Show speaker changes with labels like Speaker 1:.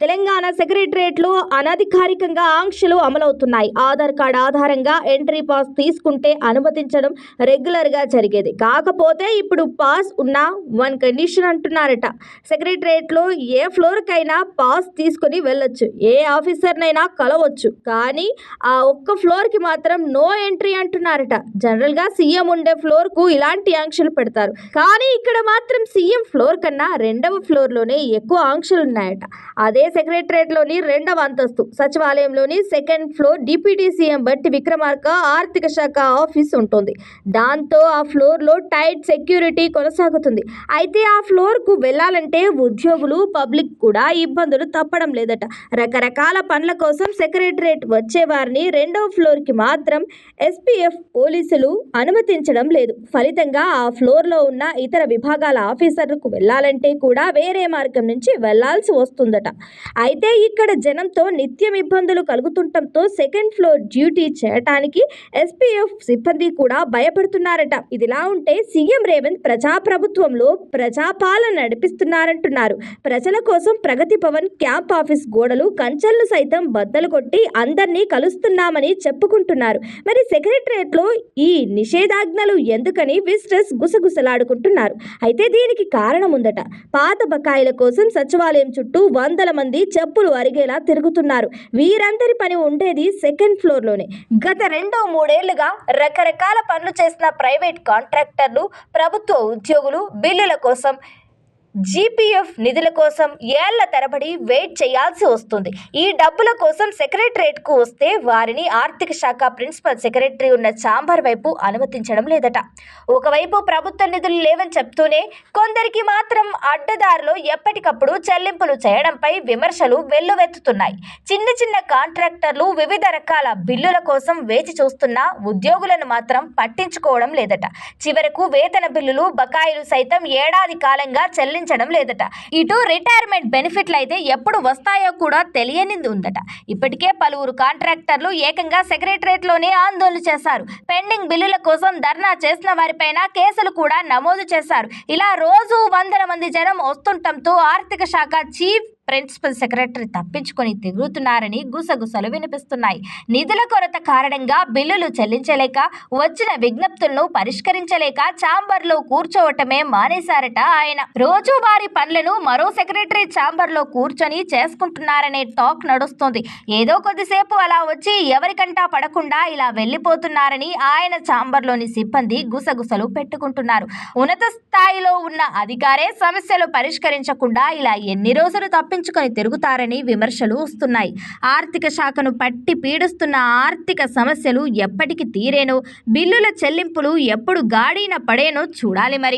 Speaker 1: తెలంగాణ సెక్రటరియట్లో అనధికారికంగా ఆంక్షలు అమలవుతున్నాయి. ఆధార్ కార్డు ఆధారంగా ఎంట్రీ పాస్ తీసుకుంటే అనుమతించడం రెగ్యులర్గా జరిగేది. కాకపోతే ఇప్పుడు పాస్ ఉన్న వన్ కండిషన్ అంటున్నారట. సెక్రటరియట్లో ఏ ఫ్లోర్కైనా పాస్ తీసుకొని వెళ్ళొచ్చు. ఏ ఆఫీసర్నైనా కలవచ్చు. కానీ ఆ ఒక్క ఫ్లోర్కి మాత్రం నో ఎంట్రీ అంటున్నారట. జనరల్గా సీఎం ఉండే ఫ్లోర్కు ఇలాంటి ఆంక్షలు పెడతారు. కానీ ఇక్కడ మాత్రం సీఎం ఫ్లోర్ కన్నా రెండవ ఫ్లోర్లోనే ఎక్కువ ఆంక్షలు ఉన్నాయట. అదే సెక్రటరేట్లోని రెండవ అంతస్తు సచివాలయంలోని second floor deputy CM Bhatti Vikramarka ఆర్థిక శాఖ ఆఫీస్ ఉంటుంది. దాంతో ఆ ఫ్లోర్లో టైట్ సెక్యూరిటీ కొనసాగుతుంది. అయితే ఆ ఫ్లోర్కు వెళ్ళాలంటే ఉద్యోగులు పబ్లిక్ కూడా ఇబ్బందులు తప్పడం లేదట. రకరకాల పనుల కోసం సెక్రటరేట్ వచ్చేవారిని రెండవ ఫ్లోర్కి మాత్రం ఎస్పీఎఫ్ పోలీసులు అనుమతించడం లేదు. ఫలితంగా ఆ ఫ్లోర్లో ఉన్న ఇతర విభాగాల ఆఫీసర్లకు వెళ్ళాలంటే కూడా వేరే మార్గం నుంచి వెళ్ళాల్సి వస్తుందట. అయితే ఇక్కడ జనంతో నిత్యం ఇబ్బందులు కలుగుతుండటంతో సెకండ్ ఫ్లోర్ డ్యూటీ చేయటానికి ఎస్పీఎఫ్ సిబ్బంది కూడా భయపడుతున్నారట. ఇదిలా ఉంటే సీఎం రేవంత్ ప్రజాప్రభుత్వంలో ప్రజాపాలన నడిపిస్తున్నారంటున్నారు. ప్రజల కోసం ప్రగతి భవన్ క్యాంప్ ఆఫీస్ గోడలు కంచెలు సైతం బద్దలు కొట్టి అందరినీ కలుస్తున్నామని చెప్పుకుంటున్నారు. మరి సెక్రటరియట్లో ఈ నిషేధాజ్ఞలు ఎందుకని విజిటర్స్ గుసగుసలాడుకుంటున్నారు. అయితే దీనికి కారణం ఉందట. పాత బకాయిల కోసం సచివాలయం చుట్టూ వందల మంది చెప్పులు అరిగేలా తిరుగుతున్నారు. వీరందరి పని ఉండేది సెకండ్ ఫ్లోర్లోనే గత రెండో మూడేళ్ళుగా రకరకాల పనులు చేసిన ప్రైవేట్ కాంట్రాక్టర్లు ప్రభుత్వ ఉద్యోగులు బిల్లుల కోసం జీపీఎఫ్ నిధుల కోసం ఏళ్ళ తరబడి వెయిట్ చేయాల్సి వస్తుంది. ఈ డబ్బుల కోసం సెక్రటరేట్కు వస్తే వారిని ఆర్థిక శాఖ ప్రిన్సిపల్ సెక్రటరీ ఉన్న చాంబర్ వైపు అనుమతించడం లేదట. ఒకవైపు ప్రభుత్వ నిధులు లేవని చెప్తూనే కొందరికి మాత్రం అడ్డదారులు ఎప్పటికప్పుడు చెల్లింపులు చేయడంపై విమర్శలు వెల్లువెత్తుతున్నాయి. చిన్న చిన్న కాంట్రాక్టర్లు వివిధ రకాల బిల్లుల కోసం వేచి చూస్తున్న ఉద్యోగులను మాత్రం పట్టించుకోవడం లేదట. చివరకు వేతన బిల్లులు బకాయిలు సైతం ఏడాది కాలంగా చెల్లించడం లేదట. ఇటు రిటైర్మెంట్ బెనిఫిట్లు అయితే ఎప్పుడు వస్తాయో కూడా తెలియనిది ఉందట. ఇప్పటికే పలువురు కాంట్రాక్టర్లు ఏకంగా సెక్రటరేట్లోనే ఆందోళన చేశారు. పెండింగ్ బిల్లుల కోసం ధర్నా చేసిన వారిపైన కేసులు కూడా నమోదు చేశారు. ఇలా రోజు వందల మంది జనం వస్తుండటంతో ఆర్థిక శాఖ చీఫ్ ప్రిన్సిపల్ సెక్రటరీ తప్పించుకొని తిరుగుతున్నారని గుసగుసలు వినిపిస్తున్నాయి. నిధుల కొరత కారణంగా బిల్లులు చెల్లించలేక వచ్చిన విజ్ఞప్తులను పరిష్కరించలేక ఛాంబర్లో కూర్చోవటమే మానేశారట ఆయన. రోజువారీ పనులను మరో సెక్రటరీ ఛాంబర్లో కూర్చొని చేసుకుంటున్నారనే టాక్ నడుస్తుంది. ఏదో కొద్దిసేపు అలా వచ్చి ఎవరికంటా పడకుండా ఇలా వెళ్ళిపోతున్నారని ఆయన ఛాంబర్లోని సిబ్బంది గుసగుసలు పెట్టుకుంటున్నారు. ఉన్నత స్థాయిలో ఉన్న అధికారే సమస్యలు పరిష్కరించకుండా ఇలా ఎన్ని రోజులు తప్పి తప్పించుకొని తిరుగుతారని విమర్శలు వస్తున్నాయి. ఆర్థిక శాఖను పట్టి పీడిస్తున్న ఆర్థిక సమస్యలు ఎప్పటికి తీరేనో? బిల్లుల చెల్లింపులు ఎప్పుడు గాడిన పడేనో? చూడాలి మరి.